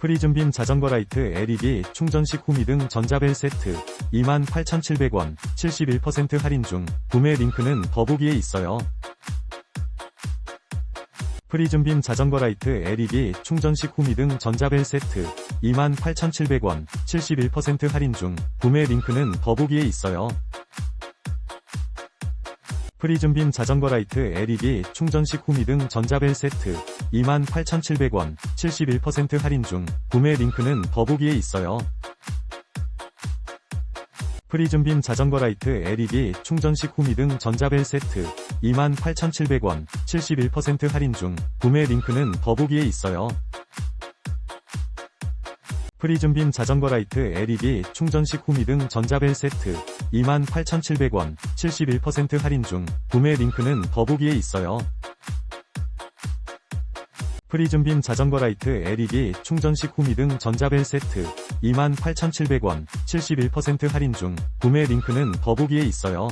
프리즘빔 자전거 라이트 LED 충전식 후미 등 전자벨 세트 28,700원 71% 할인 중 구매 링크는 더보기에 있어요. 프리즘빔 자전거 라이트 LED 충전식 후미 등 전자벨 세트 28,700원 71% 할인 중 구매 링크는 더보기에 있어요. 프리즘빔 자전거 라이트 LED 충전식 후미 등 전자벨 세트 28,700원 71% 할인 중 구매 링크는 더보기에 있어요. 프리즘빔 자전거 라이트 LED 충전식 후미 등 전자벨 세트 28,700원 71% 할인 중 구매 링크는 더보기에 있어요. 프리즘빔 자전거 라이트 LED 충전식 후미 등 전자벨 세트 28,700원 71% 할인 중 구매 링크는 더보기에 있어요. 프리즘빔 자전거 라이트 LED 충전식 후미 등 전자벨 세트 28,700원 71% 할인 중 구매 링크는 더보기에 있어요.